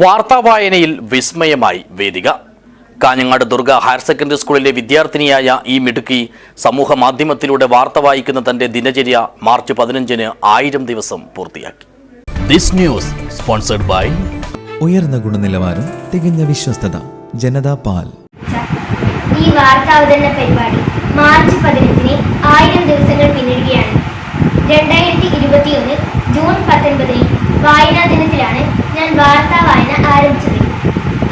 വാർത്താവായനയിൽ വിസ്മയമായി Vedika. Kanhangad Durga higher secondary സ്കൂളിലെ വിദ്യാർത്ഥിനിയായ ഈ മിടുക്കി സമൂഹ മാധ്യമത്തിലൂടെ വാർത്ത വായിക്കുന്ന തന്റെ ദിനചര്യ മാർച്ച് പതിനഞ്ചിന് ആയിരം ദിവസം പൂർത്തിയാക്കി. ദിസ് ന്യൂസ് സ്പോൺസർഡ് ബൈ ഉയർന്ന ഗുണനിലവാരം തികഞ്ഞ വിശ്വസ്തത ജനതാ പാൽ. ഈ വാർത്താവതരണ പരിപാടി മാർച്ച് പതിനഞ്ചിന് ആയിരം ദിവസങ്ങൾ പിന്നിടുകയാണ്. രണ്ടായിരത്തി ഇരുപത്തിയൊന്ന് ജൂൺ പത്തൊൻപതിന് വായനാ ദിനത്തിലാണ് ഞാൻ വാർത്താ വായന ആരംഭിച്ചത്.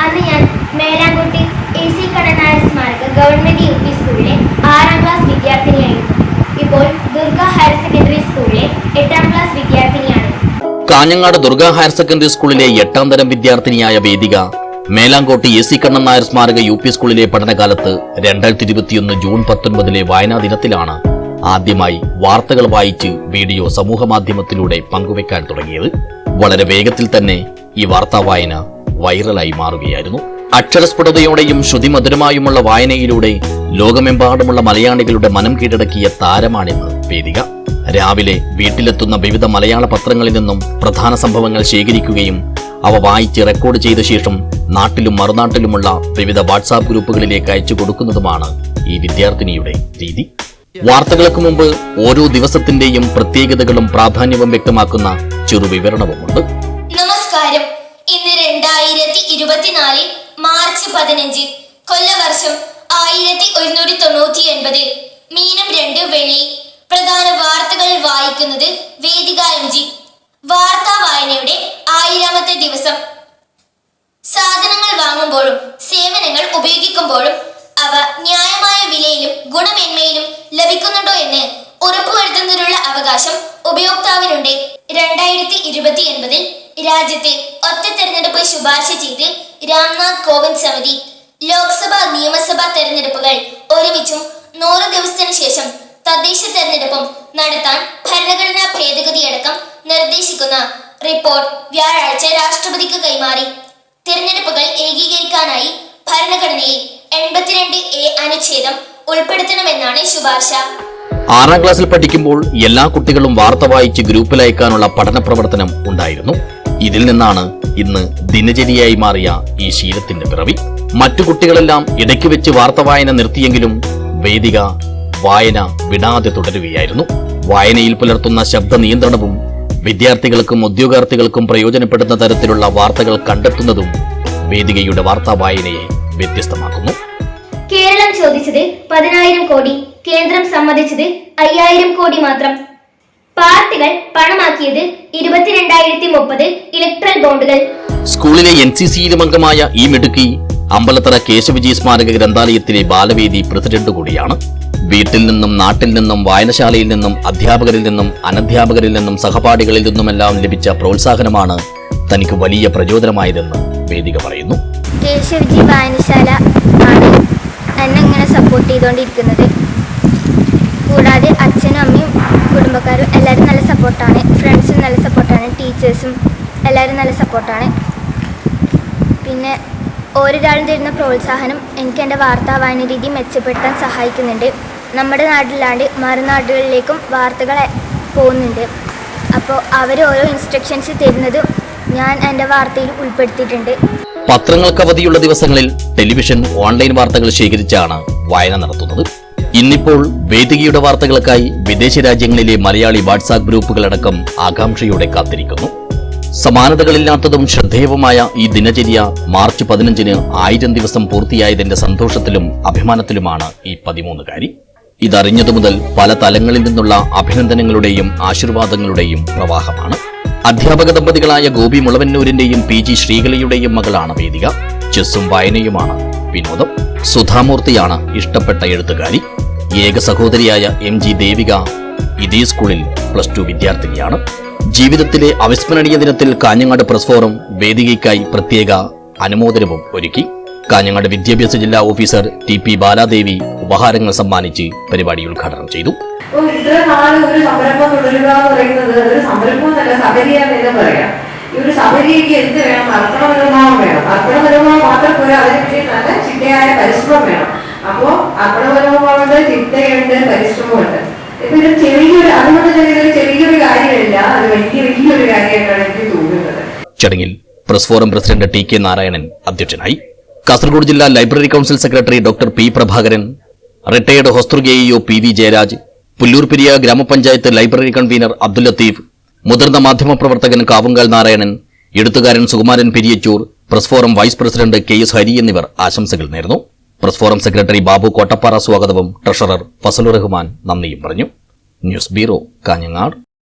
അന്ന് ഞാൻ മേലാങ്കോട്ട് എ സി കണ്ണനായ സ്മാരക ഗവൺമെന്റ് യു പി സ്കൂളിലെ ആറാം ക്ലാസ് വിദ്യാർത്ഥിനിയായിരുന്നു. ഇപ്പോൾ ദുർഗ ഹയർ സെക്കൻഡറി സ്കൂളിലെ എട്ടാം ക്ലാസ് വിദ്യാർത്ഥിനിയാണ്. കാഞ്ഞങ്ങാട് ദുർഗ ഹയർ സെക്കൻഡറി സ്കൂളിലെ എട്ടാം തരം വിദ്യാർത്ഥിനിയായ വേദിക മേലാങ്കോട്ട് എ സി കണ്ണൻ നായർ സ്മാരക യു പി സ്കൂളിലെ പഠനകാലത്ത് രണ്ടായിരത്തി ഇരുപത്തിയൊന്ന് ജൂൺ പത്തൊൻപതിലെ വായനാ ദിനത്തിലാണ് ആദ്യമായി വാർത്തകൾ വായിച്ച് വീഡിയോ സമൂഹ മാധ്യമത്തിലൂടെ പങ്കുവെക്കാൻ തുടങ്ങിയത്. വളരെ വേഗത്തിൽ തന്നെ ഈ വാർത്താ വായന വൈറലായി മാറുകയായിരുന്നു. അക്ഷരസ്ഫുടതയോടെയും ശ്രുതിമധുരമായുമുള്ള വായനയിലൂടെ ലോകമെമ്പാടുമുള്ള മലയാളികളുടെ മനം കീഴടക്കിയ താരമാണിന്ന് വേദിക രാവിലെ വീട്ടിലെത്തുന്ന വിവിധ മലയാള പത്രങ്ങളിൽ നിന്നും പ്രധാന സംഭവങ്ങൾ ശേഖരിക്കുകയും അവ വായിച്ച് റെക്കോർഡ് ചെയ്ത ശേഷം നാട്ടിലും മറുനാട്ടിലുമുള്ള വിവിധ വാട്സാപ്പ് ഗ്രൂപ്പുകളിലേക്ക് അയച്ചു കൊടുക്കുന്നതുമാണ് ഈ വിദ്യാർത്ഥിനിയുടെ രീതി. വാർത്തകൾക്ക് മുമ്പ് ഓരോ ദിവസത്തിന്റെയും പ്രത്യേകതകളും പ്രാധാന്യവും വ്യക്തമാക്കുന്ന ചെറു വിവരണവുമുണ്ട് നമസ്കാരം. ഇന്ന് രണ്ടായിരത്തി ഇരുപത്തിനാല് മാർച്ച് പതിനഞ്ച് കൊല്ലവർഷം ആയിരത്തി ഒരുന്നൂറ്റി തൊണ്ണൂറ്റി എൺപത് മീനം രണ്ട് വെള്ളി. പ്രധാന വാർത്തകൾ വായിക്കുന്നത് വേദിക എം വാർത്താ വായനയുടെ ആയിരാമത്തെ ദിവസം. സാധനങ്ങൾ വാങ്ങുമ്പോഴും സേവനങ്ങൾ ഉപയോഗിക്കുമ്പോഴും അവ ന്യായമായ വിലയിലും ഗുണമേന്മയിലും ലഭിക്കുന്നുണ്ടോ എന്ന് ഉറപ്പുവരുത്തുന്നതിനുള്ള അവകാശം ഉപയോക്താവിനുണ്ട്. രണ്ടായിരത്തി ഇരുപത്തി ഒൻപതിൽ രാജ്യത്തെ ഒറ്റ തെരഞ്ഞെടുപ്പ് ശുപാർശ ചെയ്ത് രാംനാഥ് കോവിന്ദ് സമിതി ലോക്സഭ നിയമസഭാ തെരഞ്ഞെടുപ്പുകൾ ഒരുമിച്ചും നൂറ് ദിവസത്തിന് ശേഷം തദ്ദേശ തെരഞ്ഞെടുപ്പും നടത്താൻ ഭരണഘടനാ ഭേദഗതിയടക്കം നിർദ്ദേശിക്കുന്ന റിപ്പോർട്ട് വ്യാഴാഴ്ച രാഷ്ട്രപതിക്ക് കൈമാറി. തിരഞ്ഞെടുപ്പുകൾ ഏകീകരിക്കാനായി ഭരണഘടനയിൽ എൺപത്തിരണ്ട് എ അനുച്ഛേദം ഉൾപ്പെടുത്തണമെന്നാണ് ശുപാർശ. ആറാം ക്ലാസ്സിൽ പഠിക്കുമ്പോൾ എല്ലാ കുട്ടികളും വാർത്ത വായിച്ച് ഗ്രൂപ്പിൽ അയക്കാനുള്ള പഠന പ്രവർത്തനം ഉണ്ടായിരുന്നു. ഇതിൽ നിന്നാണ് ഇന്ന് ദിനചര്യയായി മാറിയ ഈ ശീലത്തിന്റെ പിറവി. മറ്റു കുട്ടികളെല്ലാം ഇടയ്ക്ക് വെച്ച് വാർത്ത വായന നിർത്തിയെങ്കിലും വേദിക വായന വിടാതെ തുടരുകയായിരുന്നു. വായനയിൽ പുലർത്തുന്ന ശബ്ദ നിയന്ത്രണവും വിദ്യാർത്ഥികൾക്കും ഉദ്യോഗാർത്ഥികൾക്കും പ്രയോജനപ്പെടുന്ന തരത്തിലുള്ള വാർത്തകൾ കണ്ടെത്തുന്നതും വേദികയുടെ വാർത്താ വായനയെ വ്യത്യസ്തമാക്കുന്നു. കേരളം ചോദിച്ചത് പതിനായിരം കോടി കേന്ദ്രം സമ്മതിച്ചത് അയ്യായിരം കോടി മാത്രം. പാർട്ടികൾ പണമാക്കിയത് ഇരുപത്തിരണ്ടായിരത്തി മുപ്പത് ഇലക്ട്രൽ ബോണ്ടുകൾ. സ്കൂളിലെ എൻ സി സിയിലും അംഗമായ ഈ മിടുക്കി അമ്പലത്തറ കേശവജി സ്മാരക ഗ്രന്ഥാലയത്തിലെ ബാലവേദി പ്രസിഡന്റ് കൂടിയാണ്. വീട്ടിൽ നിന്നും നാട്ടിൽ നിന്നും വായനശാലയിൽ നിന്നും അധ്യാപകരിൽ നിന്നും അനധ്യാപകരിൽ നിന്നും സഹപാഠികളിൽ നിന്നുമെല്ലാം ലഭിച്ച പ്രോത്സാഹനമാണ് തനിക്ക് വലിയ പ്രചോദനമായതെന്ന് വേദിക പറയുന്നു. കേശവജി വായനശാല ആണ് എന്നെ ഇങ്ങനെ സപ്പോർട്ട് ചെയ്തുകൊണ്ടിരിക്കുന്നത് കൂടാതെ അച്ഛനും അമ്മയും കുടുംബക്കാരും എല്ലാവരും നല്ല സപ്പോർട്ടാണ് ഫ്രണ്ട്സും നല്ല സപ്പോർട്ടാണ് ടീച്ചേഴ്സും എല്ലാവരും നല്ല സപ്പോർട്ടാണ് പിന്നെ ഓരോരാളും തരുന്ന പ്രോത്സാഹനം എനിക്ക് എന്റെ വാർത്താ വായന രീതി മെച്ചപ്പെടുത്താൻ സഹായിക്കുന്നുണ്ട്. നമ്മുടെ നാട്ടിലാണ്ട് മറുനാടുകളിലേക്കും വാർത്തകൾ പോകുന്നുണ്ട്. അപ്പോൾ അവർ ഓരോ ഇൻസ്ട്രക്ഷൻസ് തരുന്നതും ഞാൻ എന്റെ വാർത്തയിൽ ഉൾപ്പെടുത്തിയിട്ടുണ്ട്. പത്രങ്ങൾക്ക് അവധിയുള്ള ദിവസങ്ങളിൽ ടെലിവിഷൻ ഓൺലൈൻ വാർത്തകൾ ശേഖരിച്ചാണ് വായന നടത്തുന്നത്. ഇന്നിപ്പോൾ വേദികയുടെ വാർത്തകൾക്കായി വിദേശ രാജ്യങ്ങളിലെ മലയാളി വാട്സാപ്പ് ഗ്രൂപ്പുകളടക്കം ആകാംക്ഷയോടെ കാത്തിരിക്കുന്നു. സമാനതകളില്ലാത്തതും ശ്രദ്ധേയവുമായ ഈ ദിനചര്യ മാർച്ച് പതിനഞ്ചിന് ആയിരം ദിവസം പൂർത്തിയായതിന്റെ സന്തോഷത്തിലും അഭിമാനത്തിലുമാണ് ഈ പതിമൂന്നുകാരി ഇതറിഞ്ഞതു മുതൽ പല തലങ്ങളിൽ നിന്നുള്ള അഭിനന്ദനങ്ങളുടെയും ആശീർവാദങ്ങളുടെയും പ്രവാഹമാണ്. അധ്യാപക ദമ്പതികളായ ഗോപി മുളവന്നൂരിന്റെയും പി ജി ശ്രീകലയുടെയും മകളാണ് വേദിക. ചെസ്സും വായനയുമാണ് വിനോദം. സുധാമൂർത്തിയാണ് ഇഷ്ടപ്പെട്ട എഴുത്തുകാരി. ഏക സഹോദരിയായ എം ജി ദേവിക ഇതേ സ്കൂളിൽ പ്ലസ് ടു വിദ്യാർത്ഥിനിയാണ്. ജീവിതത്തിലെ അവിസ്മരണീയ ദിനത്തിൽ കാഞ്ഞങ്ങാട് പ്രസ് ഫോറം വേദികയ്ക്കായി പ്രത്യേക അനുമോദനവും ഒരുക്കി. കാഞ്ഞങ്ങാട് വിദ്യാഭ്യാസ ജില്ലാ ഓഫീസർ ടി പി ബാലാദേവി ഉപഹാരങ്ങൾ സമ്മാനിച്ച് പരിപാടി ഉദ്ഘാടനം ചെയ്തു. ഇത്ര ഒരു സംരംഭം തുടരുക എന്ന് പറയുന്നത് ഒരു സംരംഭം എന്നല്ല സബരിയ എന്ന് പറയാം. ഈ ഒരു എന്ത് വേണം? അർപ്പണ വേണം. അർപ്പണ നിർമ്മാണം മാത്രം പോരാ അതിന് വേണ്ടി നല്ല ചിട്ടയായ പരിശ്രമം വേണം. അപ്പോ അർപ്പണ നിർമ്മാണമുണ്ട് ചിട്ടയുണ്ട് പരിശ്രമമുണ്ട്. ഇപ്പൊ ഇത് ചെറിയൊരു അതുകൊണ്ട് തന്നെ ഇതൊരു ചെറിയൊരു കാര്യമല്ല അത് വലിയ വലിയൊരു കാര്യമായിട്ടാണ് എനിക്ക് തോന്നുന്നത്. ചടങ്ങിൽ press forum president T K Narayanan അധ്യക്ഷനായി. കാസർഗോഡ് ജില്ലാ library council secretary doctor P Prabhakaran retired Hosdurg EO P V Jayaraj Pullurperiya ഗ്രാമപഞ്ചായത്ത് ലൈബ്രറി കൺവീനർ അബ്ദുൽ ലത്തീഫ് മുതിർന്ന മാധ്യമപ്രവർത്തകൻ കാവുങ്കാൽ നാരായണൻ എഴുത്തുകാരൻ Sukumaran Periyachur press forum vice president K S Hari എന്നിവർ ആശംസകൾ നേർന്നു. Press forum secretary Babu Kottappara സ്വാഗതവും ട്രഷറർ ഫസലുർ റഹ്മാൻ നന്ദിയും പറഞ്ഞു. News bureau Kanhangad.